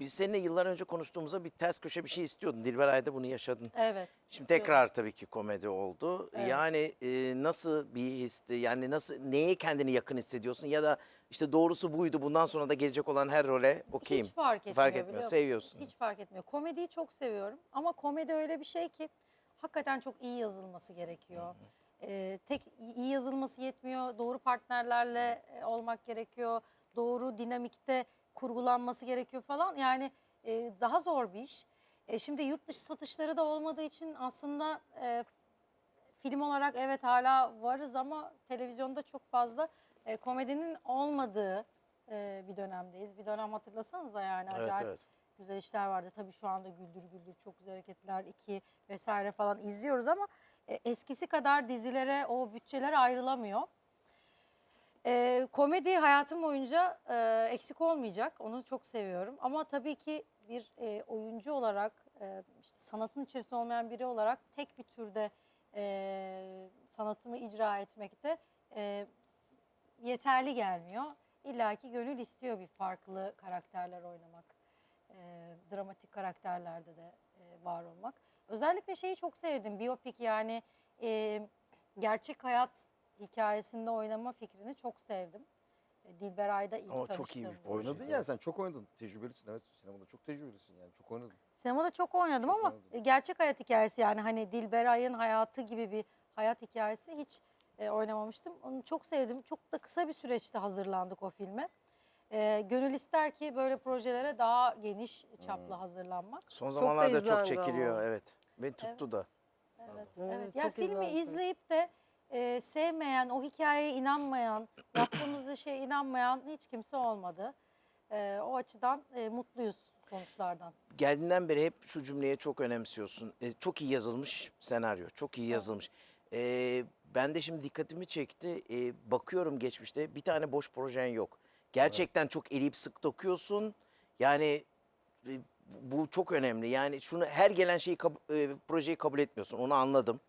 biz seninle yıllar önce konuştuğumuzda bir ters köşe bir şey istiyordun. Dilber Ay'da bunu yaşadın. Evet. Şimdi istiyorum. tekrar tabii ki komedi oldu. Evet. Yani e, nasıl bir histi? Yani nasıl neye kendini yakın hissediyorsun ya da işte doğrusu buydu. Bundan sonra da gelecek olan her role okeyim. Hiç fark etmiyor. Fark etmiyor. Seviyorsun. Hiç fark etmiyor. Komediyi çok seviyorum ama komedi öyle bir şey ki hakikaten çok iyi yazılması gerekiyor. Ee, tek iyi yazılması yetmiyor. Doğru partnerlerle e, olmak gerekiyor. Doğru dinamikte kurgulanması gerekiyor falan. Yani e, daha zor bir iş. E, şimdi yurt dışı satışları da olmadığı için aslında e, film olarak evet hala varız ama televizyonda çok fazla e, komedinin olmadığı e, bir dönemdeyiz. Bir dönem hatırlasanıza yani Evet, acayip evet. güzel işler vardı. Tabii şu anda Güldür Güldür çok güzel hareketler iki vesaire falan izliyoruz ama e, eskisi kadar dizilere o bütçeler ayrılamıyor. E, komedi hayatım boyunca e, eksik olmayacak. Onu çok seviyorum. Ama tabii ki bir e, oyuncu olarak, e, işte sanatın içerisinde olmayan biri olarak tek bir türde e, sanatımı icra etmekte e, yeterli gelmiyor. İlla ki gönül istiyor bir farklı karakterler oynamak. E, dramatik karakterlerde de e, var olmak. Özellikle şeyi çok sevdim. Biyopik yani e, gerçek hayat hikayesinde oynama fikrini çok sevdim. E, Dilber Ay'da ilk Ama çok iyi bir tanıştığım. Oynadın ya sen çok oynadın. Tecrübelisin evet. Sinemada çok tecrübelisin yani. Çok oynadın. Sinemada çok oynadım Çok ama oynadın. e, gerçek hayat hikayesi yani hani Dilberay'ın hayatı gibi bir hayat hikayesi hiç e, oynamamıştım. Onu çok sevdim. Çok da kısa bir süreçte hazırlandık o filme. E, gönül ister ki böyle projelere daha geniş çaplı Hmm. hazırlanmak. Son da zamanlarda çok izlendi çekiliyor ama. evet. Ve tuttu da. Evet, Evet, evet. Ya çok filmi izlendi. izleyip de e, sevmeyen, o hikayeye inanmayan, yaptığımız şeye inanmayan hiç kimse olmadı. E, o açıdan e, mutluyuz sonuçlardan. Geldiğinden beri hep şu cümleye çok önemsiyorsun. E, çok iyi yazılmış senaryo. Çok iyi yazılmış. E, ben de şimdi dikkatimi çekti. E, bakıyorum geçmişte bir tane boş projen yok. Gerçekten çok eleyip sık dokuyorsun. Yani e, bu çok önemli. Yani şunu her gelen şeyi kab- e, projeyi kabul etmiyorsun. Onu anladım.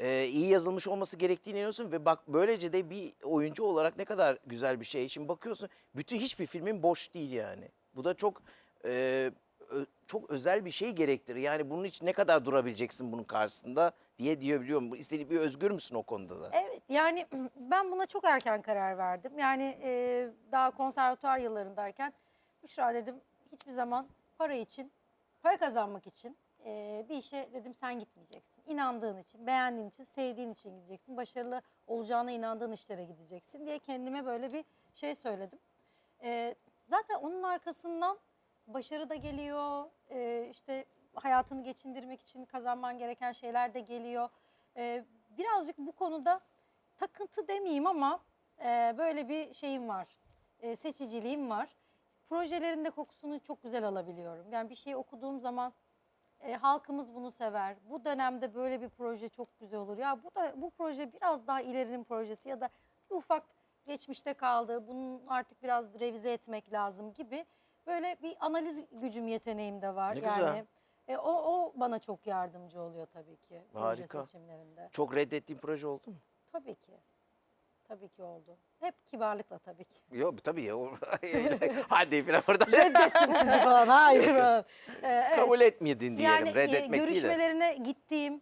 E, iyi yazılmış olması gerektiğine inanıyorsun ve bak böylece de bir oyuncu olarak ne kadar güzel bir şey. Şimdi bakıyorsun bütün hiçbir filmin boş değil yani. Bu da çok e, ö- çok özel bir şey gerektirir. Yani bunun için ne kadar durabileceksin bunun karşısında diye diyebiliyorum. İstediğin bir özgür müsün o konuda da? Evet yani ben buna çok erken karar verdim. Yani e, daha konservatuar yıllarındayken Büşra dedim hiçbir zaman para için, para kazanmak için e, bir işe dedim sen gitmeyeceksin. İnandığın için, beğendiğin için, sevdiğin için gideceksin. Başarılı olacağına inandığın işlere gideceksin diye kendime böyle bir şey söyledim. E, zaten onun arkasından başarı da geliyor, e, işte hayatını geçindirmek için kazanman gereken şeyler de geliyor. E, birazcık bu konuda takıntı demeyeyim ama e, böyle bir şeyim var, e, seçiciliğim var. Projelerin de kokusunu çok güzel alabiliyorum. Yani bir şeyi okuduğum zaman e, halkımız bunu sever. Bu dönemde böyle bir proje çok güzel olur. Ya bu da bu proje biraz daha ilerinin projesi ya da bir ufak geçmişte kaldı. Bunun artık biraz revize etmek lazım gibi böyle bir analiz gücüm yeteneğim de var. Ne yani güzel. e, o, o bana çok yardımcı oluyor tabii ki proje Harika. seçimlerinde. Çok reddettiğin proje oldu mu? Tabii ki. Tabii ki oldu. Hep kibarlıkla tabii ki. Yok tabii ya. Hadi bir orada. Reddettim sizi falan. Hayır falan. Ee, evet. Kabul etmedin diyelim. Yani e, Reddetmek değil de. görüşmelerine gittiğim,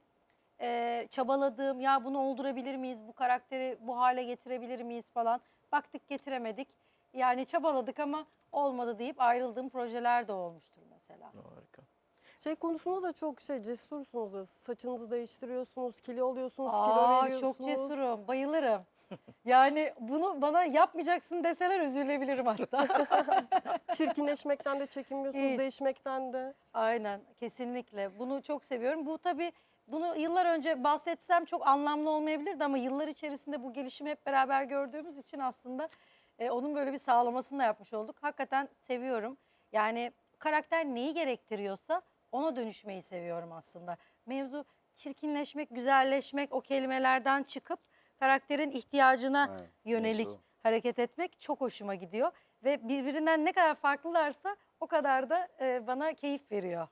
e, çabaladığım, ya bunu oldurabilir miyiz, bu karakteri bu hale getirebilir miyiz falan. Baktık getiremedik. Yani çabaladık ama olmadı deyip ayrıldığım projeler de olmuştur mesela. Harika. Şey konusunda da çok şey cesursunuz. Saçınızı değiştiriyorsunuz, kilo oluyorsunuz, kilo Aa, veriyorsunuz. çok cesurum, bayılırım. Yani bunu bana yapmayacaksın deseler üzülebilirim hatta. Çirkinleşmekten de çekinmiyorsunuz, Hiç. değişmekten de. Aynen kesinlikle. Bunu çok seviyorum. Bu tabii bunu yıllar önce bahsetsem çok anlamlı olmayabilirdi ama yıllar içerisinde bu gelişimi hep beraber gördüğümüz için aslında e, onun böyle bir sağlamasını da yapmış olduk. Hakikaten seviyorum. Yani karakter neyi gerektiriyorsa ona dönüşmeyi seviyorum aslında. Mevzu çirkinleşmek, güzelleşmek o kelimelerden çıkıp karakterin ihtiyacına Evet, yönelik neyse hareket etmek çok hoşuma gidiyor. Ve birbirinden ne kadar farklılarsa o kadar da e, bana keyif veriyor.